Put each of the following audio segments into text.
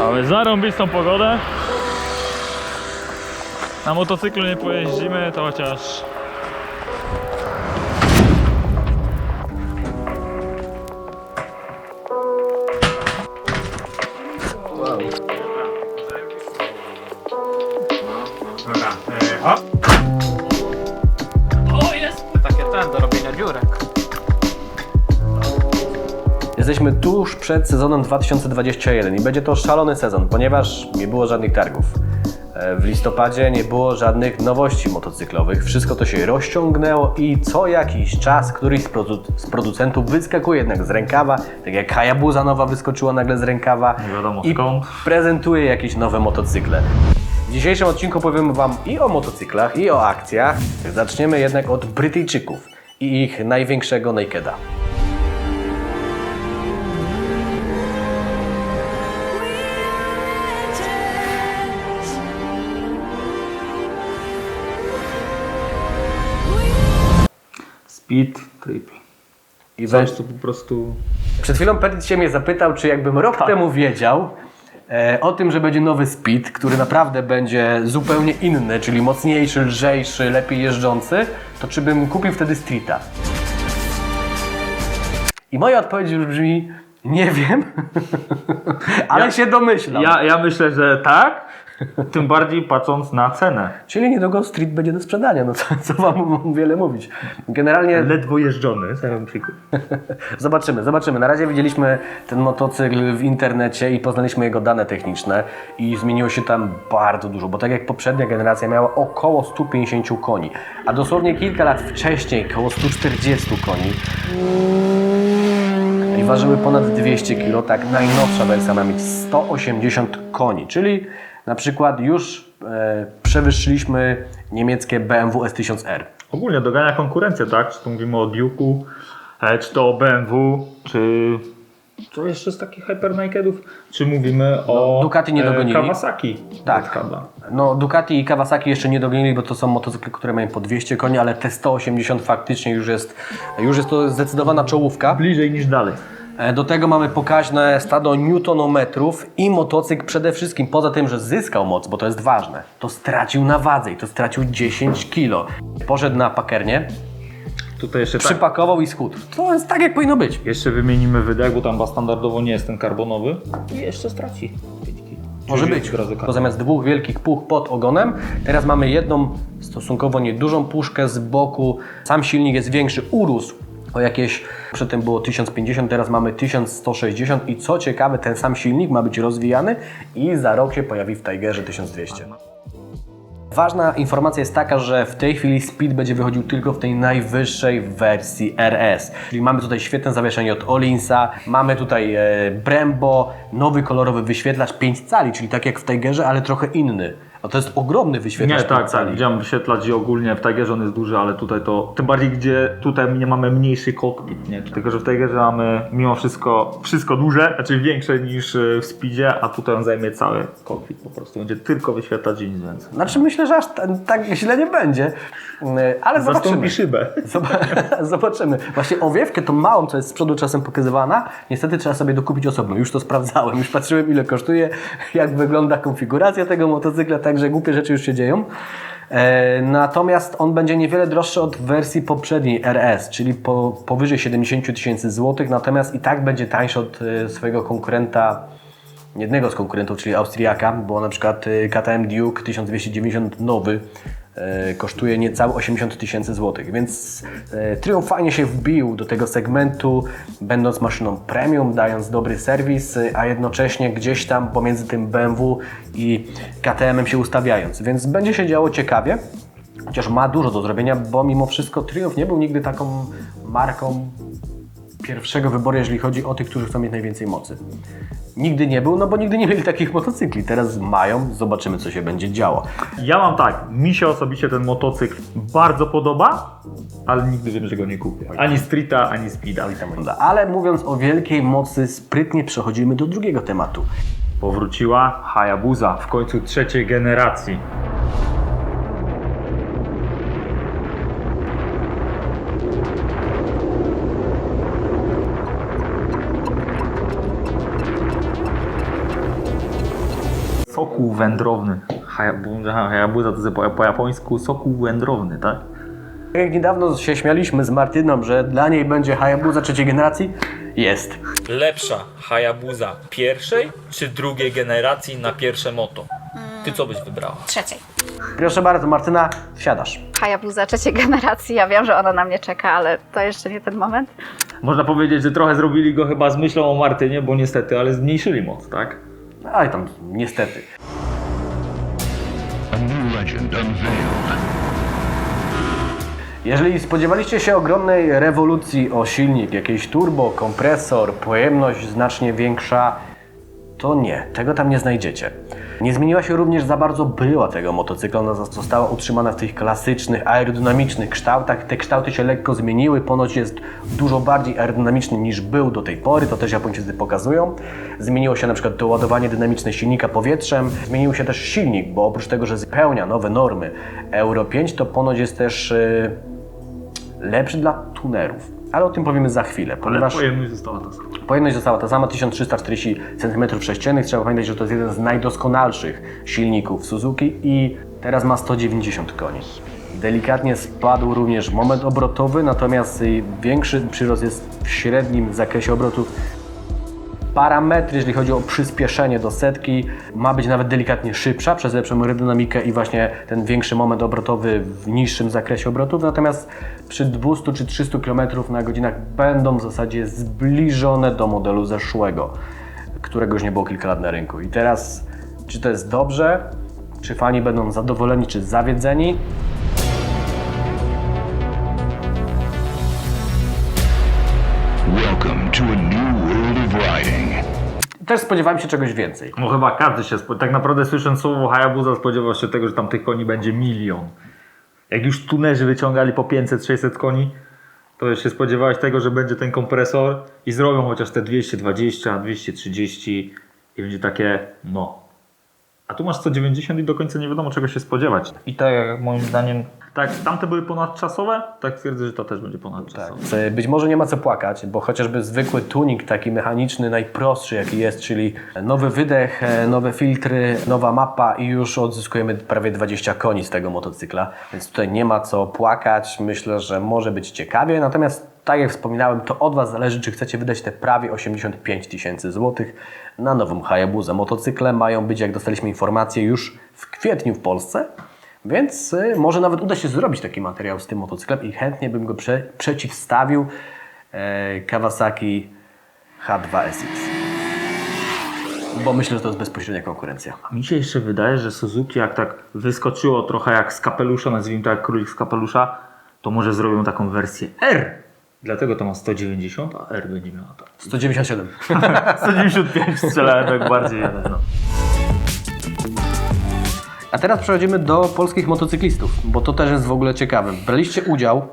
Mamy zarąbistą pogodę. Na motocyklu nie pojeździmy, to chociaż Jesteśmy tuż przed sezonem 2021 i będzie to szalony sezon, ponieważ nie było żadnych targów. E, W listopadzie nie było żadnych nowości motocyklowych. Wszystko to się rozciągnęło i co jakiś czas któryś z, produ- z producentów wyskakuje jednak z rękawa, tak jak Hayabusa nowa wyskoczyła nagle z rękawa i prezentuje jakieś nowe motocykle. W dzisiejszym odcinku powiem Wam i o motocyklach, i o akcjach. Zaczniemy jednak od Brytyjczyków i ich największego nakeda. Speed Triple. I Coś tu po prostu... Przed chwilą Petit się mnie zapytał, czy jakbym rok Tak. temu wiedział e, o tym, że będzie nowy Speed, który naprawdę będzie zupełnie inny, czyli mocniejszy, lżejszy, lepiej jeżdżący, to czy bym kupił wtedy Streeta? I moja odpowiedź już brzmi, nie wiem, ale Ja- się domyślam. Ja, ja myślę, że tak, tym bardziej patrząc na cenę. Czyli niedługo Street będzie do sprzedania, no co, co wam wiele mówić. Generalnie Ledwo jeżdżony, przykład. Zobaczymy, zobaczymy. Na razie widzieliśmy ten motocykl w internecie i poznaliśmy jego dane techniczne i zmieniło się tam bardzo dużo, bo tak jak poprzednia generacja miała około 150 koni, a dosłownie kilka lat wcześniej około 140 koni i ważyły ponad 200 kg, tak najnowsza wersja ma mieć 180 koni, czyli na przykład już e, przewyższyliśmy niemieckie BMW S1000R. Ogólnie dogania konkurencję, tak? Czy to mówimy o Duke'u, e, czy to o BMW, czy... Co jeszcze z takich hypernakedów? Czy mówimy o No, Ducati nie e, dogonili. Kawasaki? Tak. No, Ducati i Kawasaki jeszcze nie dogonili, bo to są motocykle, które mają po 200 koni, ale te 180 faktycznie już jest, już jest to zdecydowana czołówka. Bliżej niż dalej. E, Do tego mamy pokaźne stado newtonometrów i motocykl przede wszystkim, poza tym, że zyskał moc, bo to jest ważne, to stracił na wadze i to stracił 10 kg. Poszedł na pakernie, Tutaj jeszcze tak. przypakował i schudł. To jest tak, jak powinno być. Jeszcze wymienimy wydech, bo tam standardowo nie jest ten karbonowy. I jeszcze straci 5 kg. Może być, bo zamiast dwóch wielkich puch pod ogonem, teraz mamy jedną stosunkowo niedużą puszkę z boku. Sam silnik jest większy, urósł o jakieś, przedtem było 1050, teraz mamy 1160 i co ciekawe, ten sam silnik ma być rozwijany i za rok się pojawi w Tigerze 1200. Ważna informacja jest taka, że w tej chwili Speed będzie wychodził tylko w tej najwyższej wersji RS. Czyli mamy tutaj świetne zawieszenie od Olinsa, mamy tutaj e, Brembo, nowy kolorowy wyświetlacz 5 cali, czyli tak jak w Tigerze, ale trochę inny. A to jest ogromny wyświetlacz Nie, 5 tak, tak. Widziałem wyświetlać i ogólnie w Tigerze on jest duży, ale tutaj to. Tym bardziej, gdzie tutaj nie mamy mniejszy cockpit, nie? Tylko, że w Tigerze mamy mimo wszystko wszystko duże, znaczy większe niż y, w Speedzie, a tutaj on zajmie cały cockpit po prostu. Będzie tylko wyświetlać i nic więcej. Znaczy myślę, że aż tak źle nie będzie, E, ale zobaczymy. Szybę. Zob- Zobaczymy. Właśnie owiewkę, tą małą, co jest z przodu czasem pokazywana, niestety trzeba sobie dokupić osobno. Już to sprawdzałem, już patrzyłem ile kosztuje, jak wygląda konfiguracja tego motocykla, także głupie rzeczy już się dzieją. E, natomiast on będzie niewiele droższy od wersji poprzedniej RS, czyli po, powyżej 70 tysięcy złotych, natomiast i tak będzie tańszy od e, swojego konkurenta jednego z konkurentów, czyli Austriaka, bo na przykład y, KTM Duke 1290 nowy e, kosztuje niecałe 80 tysięcy złotych, więc e, Triumph fajnie się wbił do tego segmentu, będąc maszyną premium, dając dobry serwis, a jednocześnie gdzieś tam pomiędzy tym BMW i KTM-em się ustawiając, więc będzie się działo ciekawie. Chociaż ma dużo do zrobienia, bo mimo wszystko Triumph nie był nigdy taką marką pierwszego wyboru, jeżeli chodzi o tych, którzy chcą mieć najwięcej mocy. Nigdy nie był, no bo nigdy nie mieli takich motocykli. Teraz mają, zobaczymy co się będzie działo. Ja mam tak, mi się osobiście ten motocykl bardzo podoba, ale nigdy wiem, że go nie kupię. Ani Streeta, ani Speeda. Ale mówiąc o wielkiej mocy, sprytnie przechodzimy do drugiego tematu. Powróciła Hayabusa w końcu trzeciej generacji. Sokół wędrowny. Hayabusa, to jest po, po japońsku sokół wędrowny, tak? Jak niedawno się śmialiśmy z Martyną, że dla niej będzie Hayabusa trzeciej generacji, jest. Lepsza Hayabusa pierwszej czy drugiej generacji na pierwsze moto? Ty co byś wybrała? Trzeciej. Proszę bardzo, Martyna, wsiadasz. Hayabusa trzeciej generacji. Ja wiem, że ona na mnie czeka, ale to jeszcze nie ten moment. Można powiedzieć, że trochę zrobili go chyba z myślą o Martynie, bo niestety, ale zmniejszyli moc, tak? Ale tam, niestety. Jeżeli spodziewaliście się ogromnej rewolucji o silnik, jakieś turbo, kompresor, pojemność znacznie większa, to nie, tego tam nie znajdziecie. Nie zmieniła się również za bardzo bryła tego motocykla, ona została utrzymana w tych klasycznych, aerodynamicznych kształtach. Te kształty się lekko zmieniły, ponoć jest dużo bardziej aerodynamiczny niż był do tej pory, to też Japończycy pokazują. Zmieniło się na przykład doładowanie dynamiczne silnika powietrzem, zmienił się też silnik, bo oprócz tego, że spełnia nowe normy Euro 5, to ponoć jest też yy, lepszy dla tunerów. Ale o tym powiemy za chwilę, ponieważ... pojemność została ta sama. Pojemność została ta sama, 1340 cm3. Trzeba pamiętać, że to jest jeden z najdoskonalszych silników Suzuki i teraz ma 190 koni. Delikatnie spadł również moment obrotowy, natomiast większy przyrost jest w średnim zakresie obrotów. Parametry, jeżeli chodzi o przyspieszenie do setki, ma być nawet delikatnie szybsza przez lepszą aerodynamikę i właśnie ten większy moment obrotowy w niższym zakresie obrotów. Natomiast przy 200 czy 300 km na godzinach będą w zasadzie zbliżone do modelu zeszłego, którego już nie było kilka lat na rynku. I teraz, czy to jest dobrze? Czy fani będą zadowoleni, czy zawiedzeni? Też spodziewałem się czegoś więcej. No chyba każdy się spodziewał. Tak naprawdę słysząc słowo Hayabusa spodziewał się tego, że tam tych koni będzie milion. Jak już tunerzy wyciągali po 500-600 koni, to się spodziewałeś tego, że będzie ten kompresor i zrobią chociaż te 220, 230 i będzie takie, no. A tu masz 190 i do końca nie wiadomo czego się spodziewać. I tak jak moim zdaniem, tak tamte były ponadczasowe, tak twierdzę, że to też będzie ponadczasowe. E, Być może nie ma co płakać, bo chociażby zwykły tuning, taki mechaniczny, najprostszy jaki jest, czyli nowy wydech, e, nowe filtry, nowa mapa i już odzyskujemy prawie 20 koni z tego motocykla, więc tutaj nie ma co płakać. Myślę, że może być ciekawie, natomiast tak jak wspominałem, to od Was zależy, czy chcecie wydać te prawie 85 tysięcy złotych na nową Hayabusa. Motocykle mają być, jak dostaliśmy informację, już w kwietniu w Polsce. Więc y, może nawet uda się zrobić taki materiał z tym motocyklem i chętnie bym go prze, przeciwstawił e, Kawasaki H2SX. Bo myślę, że to jest bezpośrednia konkurencja. Mi się jeszcze wydaje, że Suzuki jak tak wyskoczyło trochę jak z kapelusza, nazwijmy to jak królik z kapelusza, to może zrobią taką wersję R. Dlatego to ma 190, a R będzie miała tak. 197. 195 strzelałem tak bardziej. No. A teraz przechodzimy do polskich motocyklistów, bo to też jest w ogóle ciekawe. Braliście udział,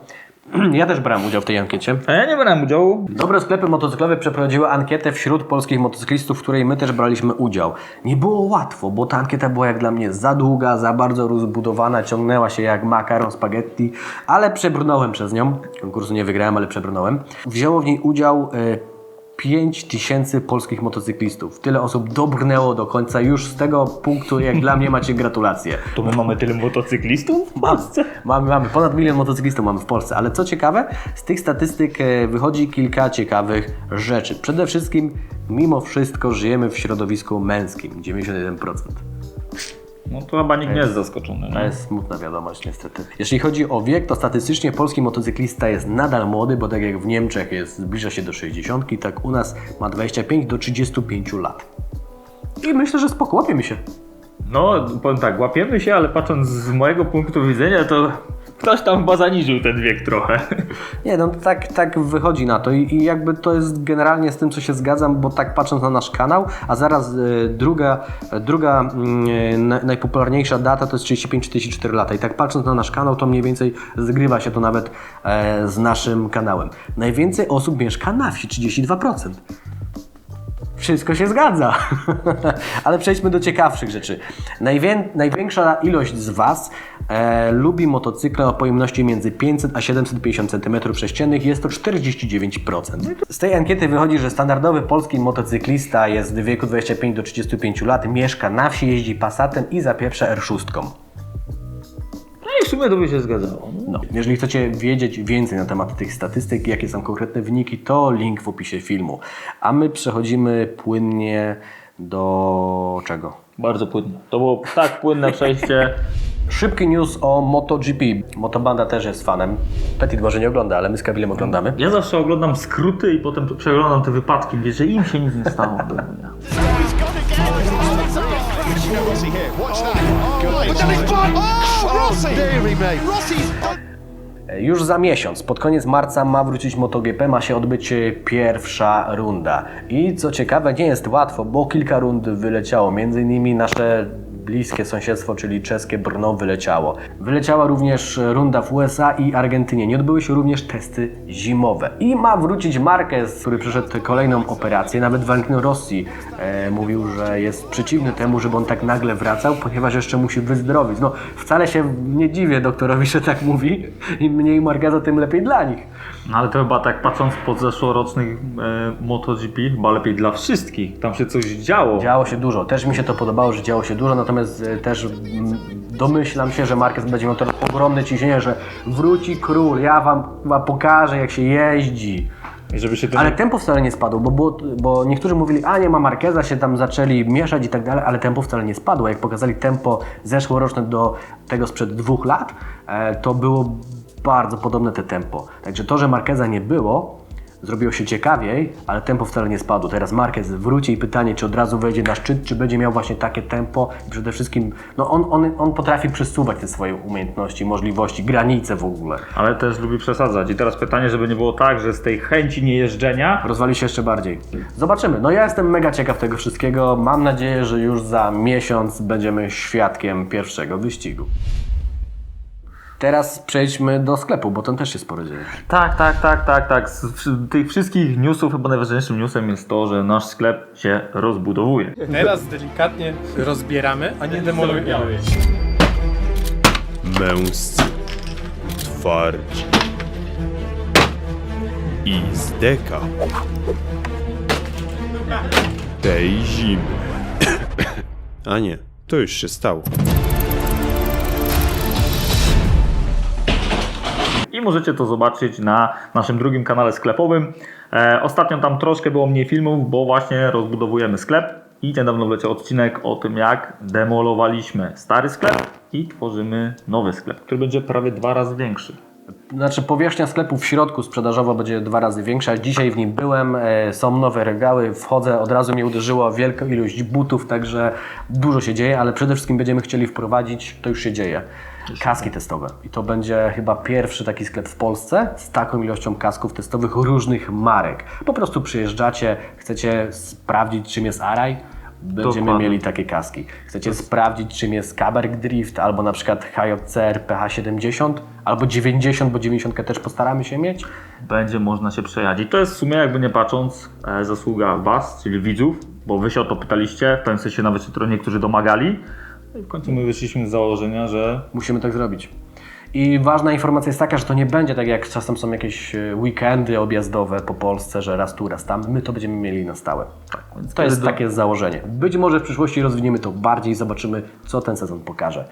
ja też brałem udział w tej ankiecie. A ja nie brałem udziału. Dobre sklepy motocyklowe przeprowadziły ankietę wśród polskich motocyklistów, w której my też braliśmy udział. Nie było łatwo, bo ta ankieta była jak dla mnie za długa, za bardzo rozbudowana, ciągnęła się jak makaron spaghetti, ale przebrnąłem przez nią. Konkursu nie wygrałem, ale przebrnąłem. Wzięło w niej udział e, 5 tysięcy polskich motocyklistów. Tyle osób dobrnęło do końca. Już z tego punktu, jak dla mnie, macie gratulacje. To my mamy tyle motocyklistów w Polsce? Mamy, mamy ponad milion motocyklistów mamy w Polsce, ale co ciekawe, z tych statystyk e, wychodzi kilka ciekawych rzeczy. Przede wszystkim, mimo wszystko, żyjemy w środowisku męskim 91%. No to chyba nikt nie jest zaskoczony. To jest smutna wiadomość, niestety. Jeśli chodzi o wiek, to statystycznie polski motocyklista jest nadal młody, bo tak jak w Niemczech jest, zbliża się do 60, tak u nas ma 25 do 35 lat. I myślę, że spoko, łapiemy się. No, powiem tak, łapiemy się, ale patrząc z mojego punktu widzenia, to ktoś tam chyba zaniżył ten wiek trochę. Nie, no tak, tak wychodzi na to I, i jakby to jest generalnie z tym, co się zgadzam, bo tak patrząc na nasz kanał, a zaraz e, druga, e, druga na, najpopularniejsza data to jest 35-44 lata i tak patrząc na nasz kanał, to mniej więcej zgrywa się to nawet z naszym kanałem. Najwięcej osób mieszka na wsi, 32%. Wszystko się zgadza. Ale przejdźmy do ciekawszych rzeczy. Najwię największa ilość z Was e, lubi motocykle o pojemności między 500 a 750 cm3. Jest to 49%. Z tej ankiety wychodzi, że standardowy polski motocyklista jest w wieku 25 do 35 lat, mieszka na wsi, jeździ Passatem i zapieprza R6. W sumie to by się zgadzało. No. No. Jeżeli chcecie wiedzieć więcej na temat tych statystyk, jakie są konkretne wyniki, to link w opisie filmu. A my przechodzimy płynnie do czego? Bardzo płynne. To było tak płynne przejście. Szybki news o MotoGP. Motobanda też jest fanem. Petit może nie ogląda, ale my z Kamilem oglądamy. Ja zawsze oglądam skróty i potem przeglądam te wypadki, wiesz, że im się nic nie stało. Rossi me. Rossi's. Już za miesiąc, pod koniec marca ma wrócić MotoGP, ma się odbyć e, pierwsza runda. I co ciekawe, nie jest łatwo, bo kilka rund wyleciało. Między innymi nasze bliskie sąsiedztwo, czyli czeskie Brno wyleciało. Wyleciała również runda w USA i Argentynie. Nie odbyły się również testy zimowe. I ma wrócić Marquez, który przeszedł kolejną operację. Nawet Valentino Rossi e, mówił, że jest przeciwny temu, żeby on tak nagle wracał, ponieważ jeszcze musi wyzdrowić. No, wcale się nie dziwię doktorowi, że tak mówi. Im mniej Marqueza, tym lepiej dla nich. No ale to chyba tak patrząc po zeszłorocznych e, MotoGP, chyba lepiej dla wszystkich. Tam się coś działo. Działo się dużo. Też mi się to podobało, że działo się dużo, natomiast e, też mm, domyślam się, że Marquez będzie miał teraz ogromne ciśnienie, że wróci król, ja wam chyba pokażę jak się jeździ. Się Ale tempo wcale nie spadło, bo, było, bo niektórzy mówili, a nie ma Marqueza, się tam zaczęli mieszać i tak dalej, ale tempo wcale nie spadło. Jak pokazali tempo zeszłoroczne do tego sprzed dwóch lat, e, to było bardzo podobne te tempo. Także to, że Marqueza nie było, zrobiło się ciekawiej, ale tempo wcale nie spadło. Teraz Marquez wróci i pytanie, czy od razu wejdzie na szczyt, czy będzie miał właśnie takie tempo i przede wszystkim, no on, on, on potrafi przesuwać te swoje umiejętności, możliwości, granice w ogóle. Ale też lubi przesadzać. I teraz pytanie, żeby nie było tak, że z tej chęci niejeżdżenia Rozwali się jeszcze bardziej. Zobaczymy. No ja jestem mega ciekaw tego wszystkiego. Mam nadzieję, że już za miesiąc będziemy świadkiem pierwszego wyścigu. Teraz przejdźmy do sklepu, bo tam też się sporo dzieje. Tak, tak, tak, tak, tak. Z tych wszystkich newsów chyba najważniejszym newsem jest to, że nasz sklep się rozbudowuje. Teraz delikatnie rozbieramy, a nie demolujemy. męscy, twardzi i z deka tej zimy. A nie, to już się stało. I możecie to zobaczyć na naszym drugim kanale sklepowym. E, ostatnio tam troszkę było mniej filmów, bo właśnie rozbudowujemy sklep. I niedawno wleciał odcinek o tym, jak demolowaliśmy stary sklep i tworzymy nowy sklep, który będzie prawie dwa razy większy. Znaczy powierzchnia sklepu w środku sprzedażowo będzie dwa razy większa. Dzisiaj w nim byłem, e, są nowe regały, wchodzę, od razu mnie uderzyło wielka ilość butów, także dużo się dzieje, ale przede wszystkim będziemy chcieli wprowadzić, to już się dzieje, kaski testowe. I to będzie chyba pierwszy taki sklep w Polsce z taką ilością kasków testowych różnych marek. Po prostu przyjeżdżacie, chcecie sprawdzić czym jest Araj, Będziemy Dokładnie. mieli takie kaski. Chcecie sprawdzić, czym jest Kaberg Drift, albo na przykład HJCR PH70, albo 90, bo 90 też postaramy się mieć. Będzie można się przejechać. I to jest w sumie, jakby nie patrząc, e, zasługa Was, czyli widzów, bo Wy się o to pytaliście, w pewnym sensie nawet się niektórzy domagali. No I w końcu my wyszliśmy z założenia, że Musimy tak zrobić. I ważna informacja jest taka, że to nie będzie tak jak czasem są jakieś e, weekendy objazdowe po Polsce, że raz tu, raz tam. My to będziemy mieli na stałe. więc To jest takie założenie. Być może w przyszłości rozwiniemy to bardziej i zobaczymy, co ten sezon pokaże.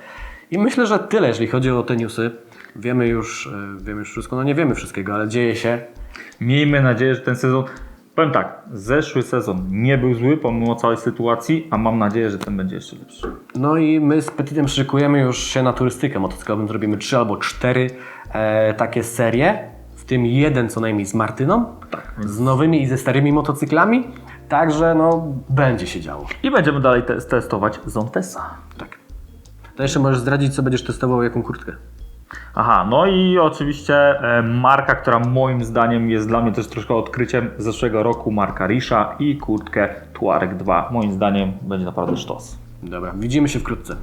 I myślę, że tyle, jeżeli chodzi o te newsy. Wiemy już, e, wiemy już wszystko, no nie wiemy wszystkiego, ale dzieje się. Miejmy nadzieję, że ten sezon. Powiem tak, zeszły sezon nie był zły pomimo całej sytuacji, a mam nadzieję, że ten będzie jeszcze lepszy. No i my z Petitem szykujemy już się na turystykę motocyklową. Zrobimy trzy albo cztery e, takie serie, w tym jeden co najmniej z Martyną, z nowymi i ze starymi motocyklami. Także no, będzie się działo. I będziemy dalej te- testować Zontesa. Tak. To jeszcze możesz zdradzić, co będziesz testował, jaką kurtkę. Aha, no i oczywiście e, marka, która moim zdaniem jest dla mnie też troszkę odkryciem zeszłego roku, marka Risha i kurtkę Tuareg 2. Moim zdaniem będzie naprawdę sztos. Dobra, widzimy się wkrótce.